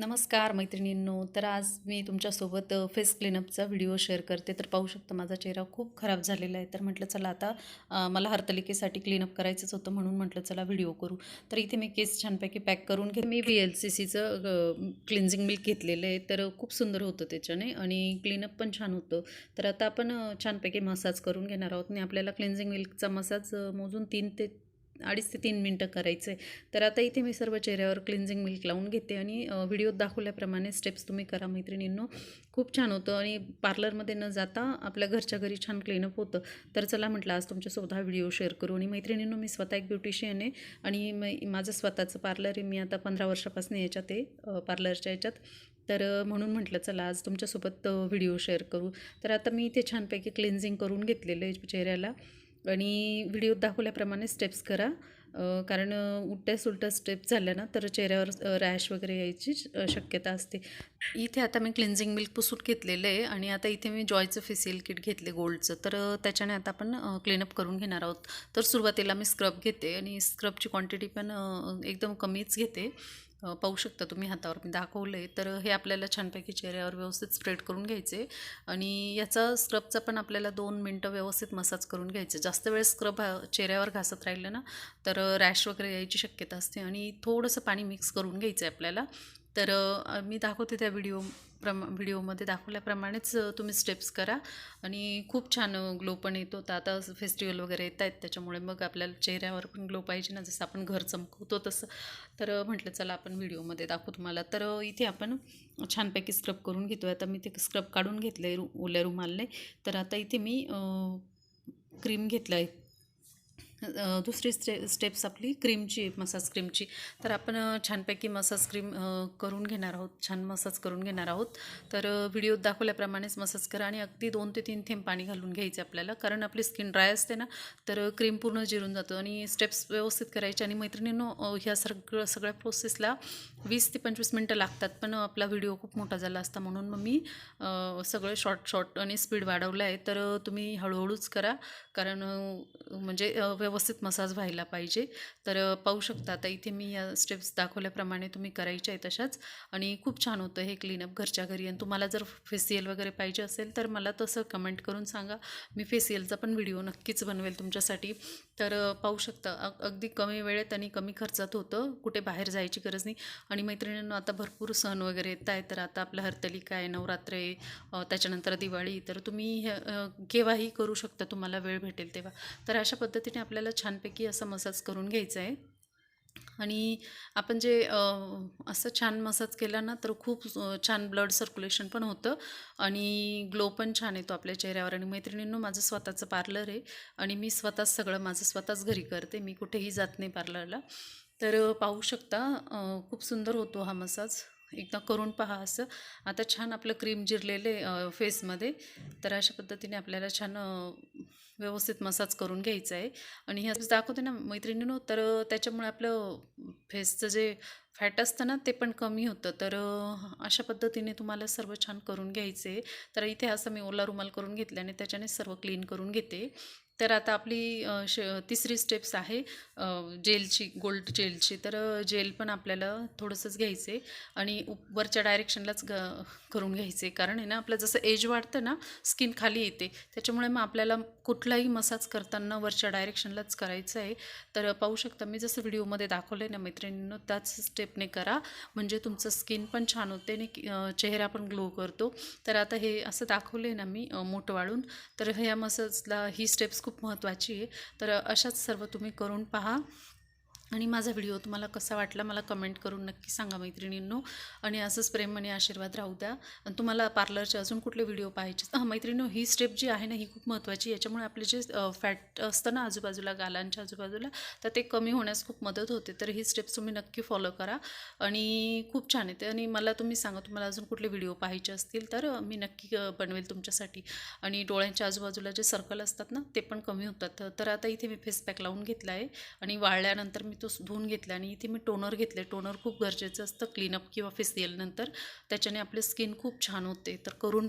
नमस्कार मैत्रिणींनो. तर आज मी तुमच्यासोबत फेस क्लीनअपचा व्हिडिओ शेअर करते. तर पाहू शकता माझा चेहरा खूप खराब झालेला आहे. तर म्हटलं चला आता मला हरतलिकेसाठी क्लीनअप करायचंच होतं म्हणून म्हटलं चला व्हिडिओ करू. तर इथे मी केस छानपैकी पॅक करून घे मी बी एल सी सीचं क्लिन्झिंग मिल्क घेतलेलं आहे. तर खूप सुंदर होतं त्याच्याने आणि क्लीनअप पण छान होतं. तर आता आपण छानपैकी मसाज करून घेणार आहोत. आणि आपल्याला क्लिन्झिंग मिल्कचा मसाज मोजून तीन ते अडीच ते तीन मिनटं करायचं. आहे तर आता इथे मी सर्व चेहऱ्यावर क्लिन्झिंग मिल्क लावून घेते आणि व्हिडिओत दाखवल्याप्रमाणे स्टेप्स तुम्ही करा मैत्रिणींनो. खूप छान होतं आणि पार्लरमध्ये न जाता आपल्या घरच्या घरी छान क्लीनअप होतं. तर चला म्हटलं आज तुमच्यासोबत हा व्हिडिओ शेअर करू आणि मैत्रिणींनो मी स्वतः एक ब्युटिशियन आहे आणि मै- माझं स्वतःचं पार्लर आहे. मी आता पंधरा वर्षापासून याच्यात आहे पार्लरच्या याच्यात. तर म्हणून म्हटलं चला आज तुमच्यासोबत व्हिडिओ शेअर करू. तर आता मी इथे छानपैकी क्लिन्झिंग करून घेतलेलं आहे चेहऱ्याला. आणि व्हिडिओत दाखवल्याप्रमाणे स्टेप्स करा. कारण उलट्या सुलट्या स्टेप झाल्या ना तर चेहऱ्यावर रॅश वगैरे यायची शक्यता असते. इथे आता मी क्लिन्झिंग मिल्क पुसून घेतलेलं आहे आणि आता इथे मी जॉयचं फेसियल किट घेतले गोल्डचं तर त्याच्याने आता आपण क्लीनअप करून घेणार आहोत. तर सुरुवातीला मी स्क्रब घेते आणि स्क्रबची क्वांटिटी पण एकदम कमीच घेते. पाहू शकता तुम्ही हातावर मी दाखवलं आहे तर हे आपल्याला छानपैकी चेहऱ्यावर व्यवस्थित स्प्रेड करून घ्यायचे आणि याचा स्क्रबचा पण आपल्याला दोन मिनटं व्यवस्थित मसाज करून घ्यायचे. जास्त वेळ स्क्रब चेहऱ्यावर घासत राहिलं ना तर रॅश वगैरे यायची शक्यता असते आणि थोडंसं पाणी मिक्स करून घ्यायचं आहे आपल्याला. तर मी दाखवते त्या व्हिडिओ प्रमा व्हिडिओमध्ये दाखवल्याप्रमाणेच तुम्ही स्टेप्स करा. आणि खूप छान ग्लो पण येतो. तर आता फेस्टिवल वगैरे येत आहेत त्याच्यामुळे मग आपल्याला चेहऱ्यावर पण ग्लो पाहिजे ना. जसं आपण घर चमकवतो तसं. तर म्हटलं चला आपण व्हिडिओमध्ये दाखवू तुम्हाला. तर इथे आपण छानपैकी स्क्रब करून घेतो आहे आता मी ते स्क्रब काढून घेतलं आहे रु ओल्या रुमालने. तर आता इथे मी क्रीम घेतलं आहे दुसरी स्टे स्टेप्स आपली क्रीमची मसाज क्रीमची तर आपण छानपैकी मसाज क्रीम करून घेणार आहोत. छान मसाज करून घेणार आहोत. तर व्हिडिओत दाखवल्याप्रमाणेच मसाज करा आणि अगदी दोन ते तीन थेंब पाणी घालून घ्यायचं आपल्याला. कारण आपली स्किन ड्राय असते ना तर क्रीम पूर्ण जिरून जातो आणि स्टेप्स व्यवस्थित करायचे. आणि मैत्रिणींनो ह्या सगळं सगळ्या प्रोसेसला वीस ते पंचवीस मिनटं लागतात. पण आपला व्हिडिओ खूप मोठा झाला असता. म्हणून मग मी सगळं शॉर्ट शॉर्ट आणि स्पीड वाढवलं आहे तर तुम्ही हळूहळूच करा. कारण म्हणजे व्यव व्यवस्थित मसाज व्हायला पाहिजे. तर पाहू शकता आता इथे मी या स्टेप्स दाखवल्याप्रमाणे तुम्ही करायच्या आहे तशाच. आणि खूप छान होतं हे क्लीनअप घरच्या घरी. आणि तुम्हाला जर फेसियल वगैरे पाहिजे असेल तर मला तसं कमेंट करून सांगा. मी फेसियलचा पण व्हिडिओ नक्कीच बनवेल तुमच्यासाठी. तर पाहू शकता अगदी कमी वेळेत आणि कमी खर्चात होतं. कुठे बाहेर जायची गरज नाही. आणि मैत्रिणींना आता भरपूर सण वगैरे येत आहे तर आता आपलं हरतलिका आहे नवरात्र आहे त्याच्यानंतर दिवाळी. तर तुम्ही केव्हाही करू शकता. तुम्हाला वेळ भेटेल तेव्हा. तर अशा पद्धतीने आपल्या आपल्याला छानपैकी असं मसाज करून घ्यायचं आहे आणि आपण जे असं छान मसाज केला ना तर खूप छान ब्लड सर्क्युलेशन पण होतं. आणि ग्लो पण छान येतो आपल्या चेहऱ्यावर. आणि मैत्रिणींनो माझं स्वतःचं पार्लर आहे. आणि मी स्वतःच सगळं माझं स्वतःच घरी करते. मी कुठेही जात नाही पार्लरला. तर पाहू शकता खूप सुंदर होतो हा मसाज. एकदा करून पहा असं. आता छान आपलं क्रीम जिरलेले फेसमध्ये. तर अशा पद्धतीने आपल्याला छान व्यवस्थित मसाज करून घ्यायचं आहे आणि हे दाखवते ना मैत्रिणीनो तर त्याच्यामुळे आपलं फेसचं जे फॅट असतं ना ते पण कमी होतं. तर अशा पद्धतीने तुम्हाला सर्व छान करून घ्यायचे. तर इथे असं मी ओला रुमाल करून घेतले आणि त्याच्याने सर्व क्लीन करून घेते. तर आता आपली श तिसरी स्टेप्स आहे जेलची गोल्ड जेलची. तर जेल पण आपल्याला थोडंसंच घ्यायचे आणि उप वरच्या डायरेक्शनलाच ग करून घ्यायचे. कारण आहे ना आपलं जसं एज वाढतं ना स्किन खाली येते. त्याच्यामुळे मग आपल्याला कुठलाही मसाज करताना वरच्या डायरेक्शनलाच करायचं आहे. तर पाहू शकता मी जसं व्हिडिओमध्ये दाखवलं आहे ना मैत्रिणींनो त्याच स्टेपने करा. म्हणजे तुमचं स्किन पण छान होते आणि चेहरा पण ग्लो करतो. तर आता हे असं दाखवलं आहे ना मी मोठं वाळून. तर ह्या मसाजला ही स्टेप्स खूप महत्त्वाची आहे. तर अशाच सर्व तुम्ही करून पहा. आणि माझा व्हिडिओ तुम्हाला कसा वाटला मला कमेंट करून नक्की सांगा मैत्रिणींनो. आणि असंच प्रेम आणि आशीर्वाद राहू द्या. आणि तुम्हाला पार्लरचे अजून कुठले व्हिडिओ पाहायचे हां मैत्रिणीनो ही स्टेप जी आहे ना ही खूप महत्त्वाची याच्यामुळे आपले जे फॅट असतं ना आजूबाजूला गालांच्या आजूबाजूला तर ते कमी होण्यास खूप मदत होते. तर ही स्टेप्स तुम्ही नक्की फॉलो करा. आणि खूप छान येते आणि मला तुम्ही सांगा तुम्हाला अजून कुठले व्हिडिओ पाहायचे असतील तर मी नक्की बनवेल तुमच्यासाठी. आणि डोळ्यांच्या आजूबाजूला जे सर्कल असतात ना ते पण कमी होतात. तर आता इथे मी फेस पॅक लावून घेतला आहे आणि वाळल्यानंतर मी तो धुवून घेतला आणि इथे मी टोनर घेतले टोनर खूप गरजेचं असतं क्लीनअप किंवा फेसियलनंतर त्याच्याने आपली स्किन खूप छान होते. तर करून